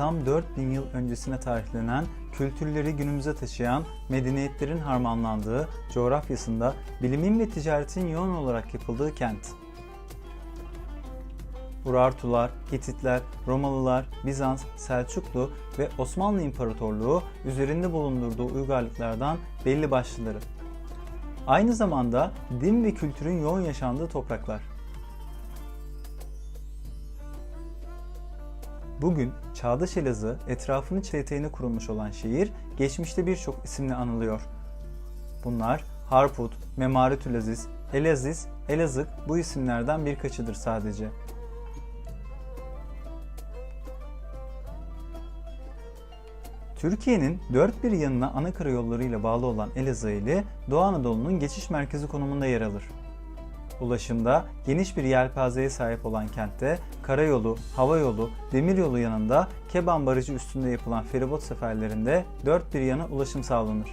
Tam 4000 yıl öncesine tarihlenen, kültürleri günümüze taşıyan, medeniyetlerin harmanlandığı, coğrafyasında bilimin ve ticaretin yoğun olarak yapıldığı kent. Urartular, Hititler, Romalılar, Bizans, Selçuklu ve Osmanlı İmparatorluğu üzerinde bulundurduğu uygarlıklardan belli başlıları. Aynı zamanda din ve kültürün yoğun yaşandığı topraklar. Bugün Çağdaş Elazığ etrafını çeteğine kurulmuş olan şehir geçmişte birçok isimle anılıyor. Bunlar Harput, Memaretülaziz, Elaziz, Elazığ bu isimlerden birkaçıdır sadece. Türkiye'nin dört bir yanına ana karayollarıyla bağlı olan Elazığ ili Doğu Anadolu'nun geçiş merkezi konumunda yer alır. Ulaşımda geniş bir yelpazeye sahip olan kentte karayolu, hava yolu, demiryolu yanında Keban Barajı üstünde yapılan feribot seferlerinde dört bir yana ulaşım sağlanır.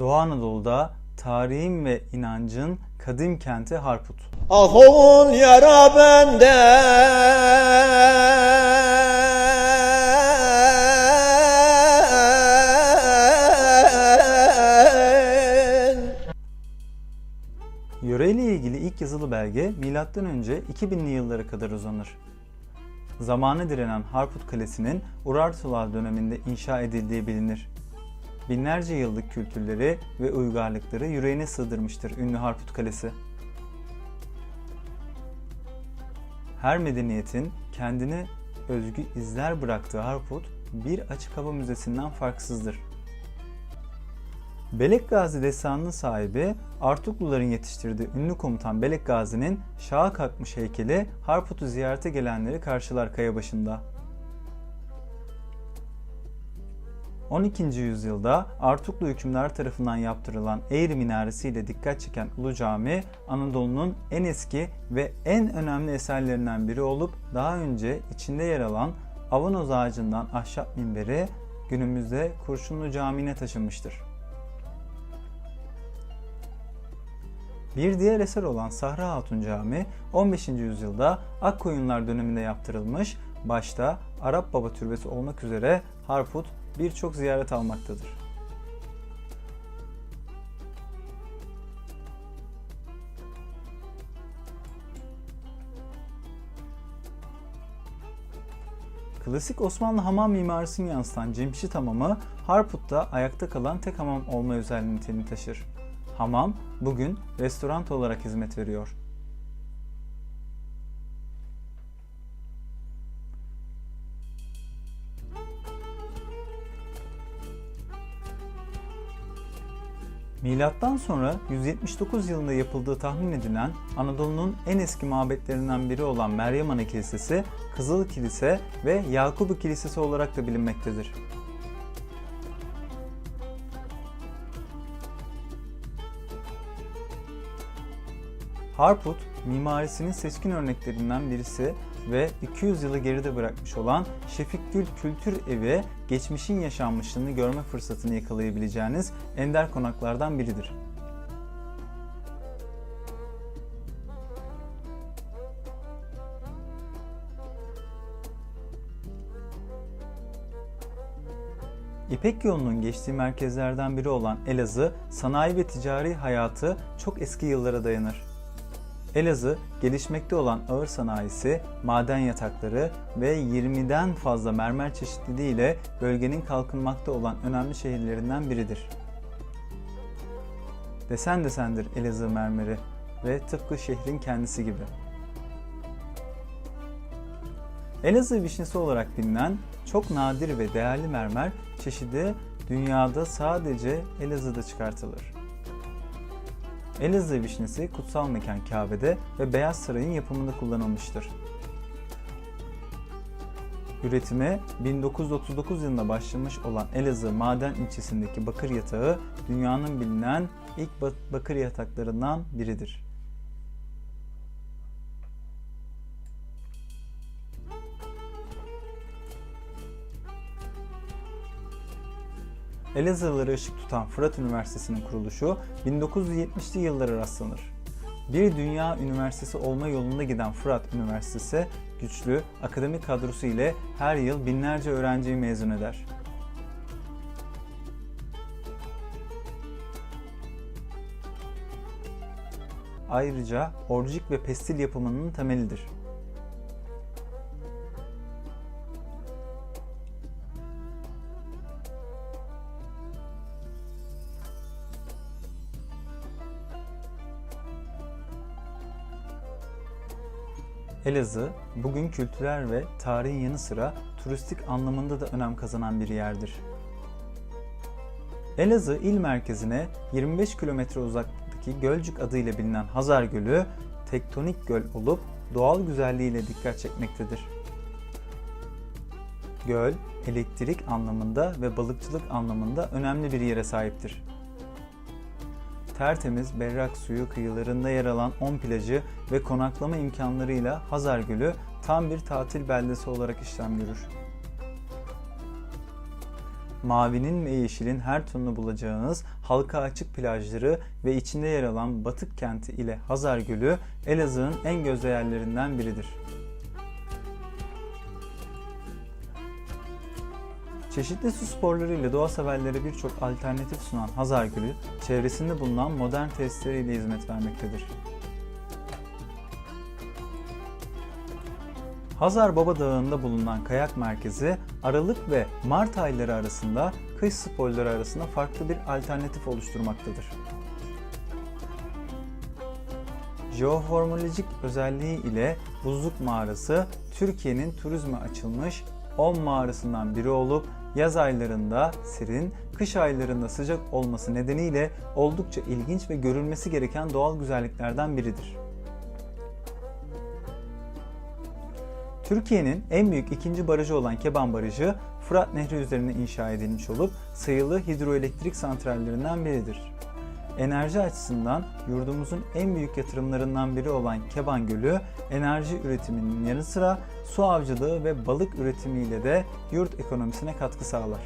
Doğu Anadolu'da tarihin ve inancın kadim kenti Harput. Ah ol yara benden Yöreyle ilgili ilk yazılı belge M.Ö. 2000'li yıllara kadar uzanır. Zamana direnen Harput Kalesi'nin Urartular döneminde inşa edildiği bilinir. Binlerce yıllık kültürleri ve uygarlıkları yüreğine sığdırmıştır ünlü Harput Kalesi. Her medeniyetin kendine özgü izler bıraktığı Harput, bir açık hava müzesinden farksızdır. Belek Gazi destanının sahibi Artukluların yetiştirdiği ünlü komutan Belek Gazi'nin şaha kalkmış heykeli Harput'u ziyarete gelenleri karşılar kaya başında. 12. yüzyılda Artuklu hükümdar tarafından yaptırılan Eğri minaresiyle dikkat çeken Ulu Cami, Anadolu'nun en eski ve en önemli eserlerinden biri olup daha önce içinde yer alan Avanoz ağacından ahşap minberi günümüzde Kurşunlu Camii'ne taşınmıştır. Bir diğer eser olan Sahra Hatun Camii 15. yüzyılda Akkoyunlar döneminde yaptırılmış, başta Arap Baba Türbesi olmak üzere Harput birçok ziyaret almaktadır. Klasik Osmanlı hamam mimarisini yansıtan Cemşit Hamamı, Harput'ta ayakta kalan tek hamam olma özelliği niteliğini taşır. Hamam bugün restoran olarak hizmet veriyor. Milattan sonra 179 yılında yapıldığı tahmin edilen Anadolu'nun en eski mabetlerinden biri olan Meryem Ana Kilisesi, Kızıl Kilise ve Yakubu Kilisesi olarak da bilinmektedir. Harput, mimarisinin seçkin örneklerinden birisi ve 200 yılı geride bırakmış olan Şefik Gül Kültür Evi, geçmişin yaşanmışlığını görme fırsatını yakalayabileceğiniz ender konaklardan biridir. İpek yolunun geçtiği merkezlerden biri olan Elazığ, sanayi ve ticari hayatı çok eski yıllara dayanır. Elazığ, gelişmekte olan ağır sanayisi, maden yatakları ve 20'den fazla mermer çeşitliliği ile bölgenin kalkınmakta olan önemli şehirlerinden biridir. Desen desendir Elazığ mermeri ve tıpkı şehrin kendisi gibi. Elazığ vişnesi olarak bilinen çok nadir ve değerli mermer çeşidi dünyada sadece Elazığ'da çıkartılır. Elazığ vişnesi kutsal mekan Kabe'de ve Beyaz Saray'ın yapımında kullanılmıştır. Üretime 1939 yılında başlamış olan Elazığ Maden ilçesindeki bakır yatağı dünyanın bilinen ilk ba- bakır yataklarından biridir. Elazığlıları ışık tutan Fırat Üniversitesi'nin kuruluşu 1970'li yıllara rastlanır. Bir dünya üniversitesi olma yolunda giden Fırat Üniversitesi güçlü akademik kadrosu ile her yıl binlerce öğrenciyi mezun eder. Ayrıca orcik ve pestil yapımının temelidir. Elazığ, bugün kültürel ve tarihin yanı sıra turistik anlamında da önem kazanan bir yerdir. Elazığ il merkezine 25 kilometre uzaklıktaki Gölcük adıyla bilinen Hazar Gölü, tektonik göl olup doğal güzelliğiyle dikkat çekmektedir. Göl, elektrik anlamında ve balıkçılık anlamında önemli bir yere sahiptir tertemiz berrak suyu kıyılarında yer alan 10 plajı ve konaklama imkanlarıyla Hazar Gölü tam bir tatil beldesi olarak işlem görür. Mavinin ve yeşilin her tonunu bulacağınız halka açık plajları ve içinde yer alan Batık kenti ile Hazar Gölü Elazığ'ın en gözde yerlerinden biridir. Çeşitli su sporları ile doğa severlere birçok alternatif sunan Hazar Gölü, çevresinde bulunan modern tesisleriyle hizmet vermektedir. Hazar Baba Dağı'nda bulunan kayak merkezi, Aralık ve Mart ayları arasında kış sporları arasında farklı bir alternatif oluşturmaktadır. Jeoformolojik özelliği ile Buzluk Mağarası, Türkiye'nin turizme açılmış 10 mağarasından biri olup yaz aylarında serin, kış aylarında sıcak olması nedeniyle oldukça ilginç ve görülmesi gereken doğal güzelliklerden biridir. Türkiye'nin en büyük ikinci barajı olan Keban Barajı, Fırat Nehri üzerine inşa edilmiş olup sayılı hidroelektrik santrallerinden biridir. Enerji açısından yurdumuzun en büyük yatırımlarından biri olan Keban Gölü, enerji üretiminin yanı sıra su avcılığı ve balık üretimiyle de yurt ekonomisine katkı sağlar.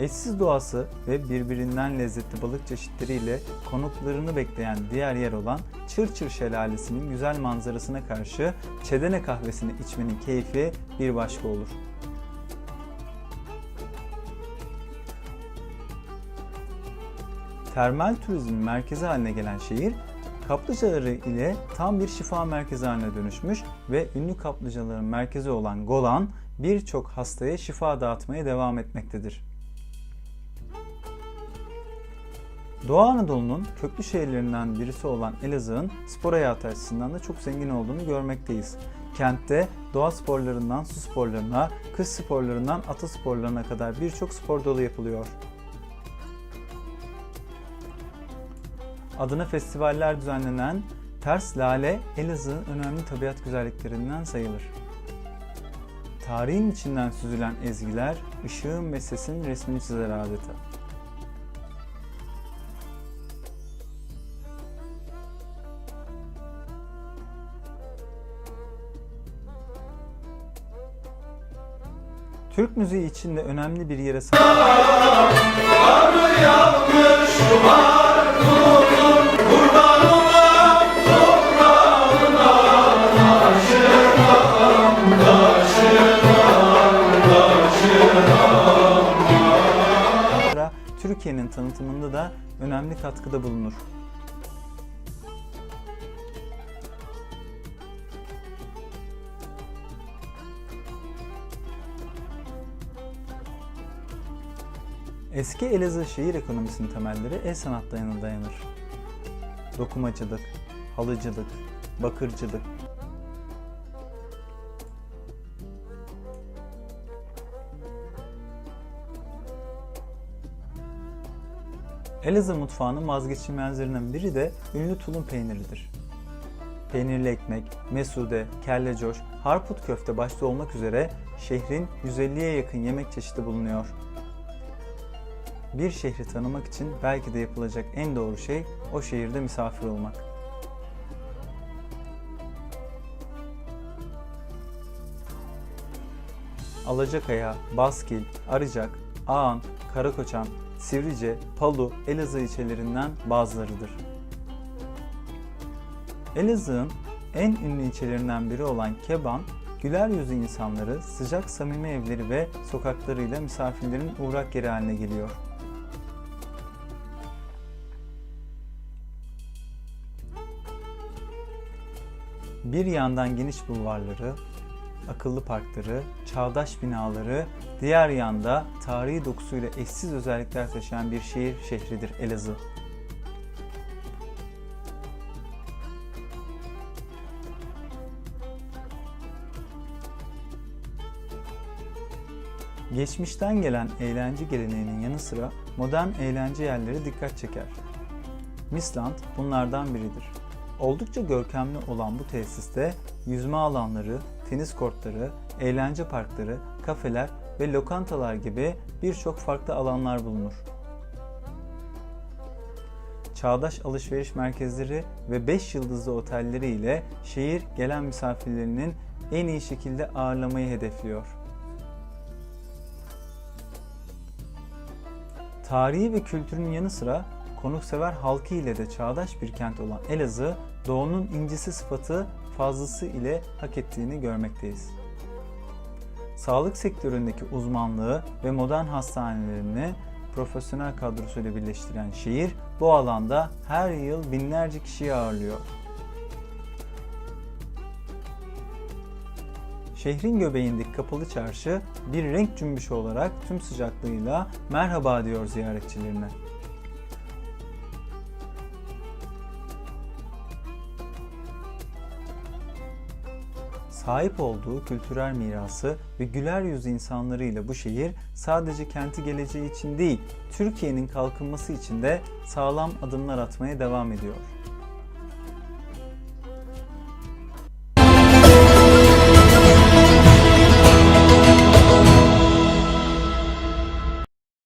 Eşsiz doğası ve birbirinden lezzetli balık çeşitleriyle konuklarını bekleyen diğer yer olan Çırçır Şelalesi'nin güzel manzarasına karşı çedene kahvesini içmenin keyfi bir başka olur. Termal turizmin merkezi haline gelen şehir, kaplıcaları ile tam bir şifa merkezi haline dönüşmüş ve ünlü kaplıcaların merkezi olan Golan birçok hastaya şifa dağıtmaya devam etmektedir. Doğu Anadolu'nun köklü şehirlerinden birisi olan Elazığ'ın spor hayatı açısından da çok zengin olduğunu görmekteyiz. Kentte doğa sporlarından su sporlarına, kış sporlarından ata sporlarına kadar birçok spor dalı yapılıyor. Adına festivaller düzenlenen Ters Lale, Elazığ'ın önemli tabiat güzelliklerinden sayılır. Tarihin içinden süzülen ezgiler, ışığın ve sesin resmini çizer adeta. Türk müziği içinde önemli bir yere sahip. Türkiye'nin tanıtımında da önemli katkıda bulunur. Eski Elazığ şehir ekonomisinin temelleri el sanatlarına dayanır. Dokumacılık, halıcılık, bakırcılık, Elazığ mutfağının vazgeçilmezlerinden biri de ünlü tulum peyniridir. peynirli ekmek, mesude, kellecoş, harput köfte başta olmak üzere şehrin 150'ye yakın yemek çeşidi bulunuyor. Bir şehri tanımak için belki de yapılacak en doğru şey o şehirde misafir olmak. Alacakaya, Baskil, Arıcak, Ağan, Karakoçan, Sivrice, Palu, Elazığ ilçelerinden bazılarıdır. Elazığ'ın en ünlü ilçelerinden biri olan Keban, güler yüzlü insanları, sıcak samimi evleri ve sokaklarıyla misafirlerin uğrak yeri haline geliyor. Bir yandan geniş bulvarları, akıllı parkları, çağdaş binaları, diğer yanda tarihi dokusuyla eşsiz özellikler taşıyan bir şehir şehridir Elazığ. Geçmişten gelen eğlence geleneğinin yanı sıra modern eğlence yerleri dikkat çeker. Misland bunlardan biridir. Oldukça görkemli olan bu tesiste yüzme alanları, tenis kortları, eğlence parkları, kafeler ve lokantalar gibi birçok farklı alanlar bulunur. Çağdaş alışveriş merkezleri ve 5 yıldızlı otelleri ile şehir gelen misafirlerinin en iyi şekilde ağırlamayı hedefliyor. Tarihi ve kültürün yanı sıra konuksever halkı ile de çağdaş bir kent olan Elazığ, doğunun incisi sıfatı fazlası ile hak ettiğini görmekteyiz. Sağlık sektöründeki uzmanlığı ve modern hastanelerini profesyonel kadrosuyla birleştiren şehir bu alanda her yıl binlerce kişiyi ağırlıyor. Şehrin göbeğindeki kapalı çarşı bir renk cümbüşü olarak tüm sıcaklığıyla merhaba diyor ziyaretçilerine. Sahip olduğu kültürel mirası ve güler yüzlü insanlarıyla bu şehir sadece kenti geleceği için değil, Türkiye'nin kalkınması için de sağlam adımlar atmaya devam ediyor.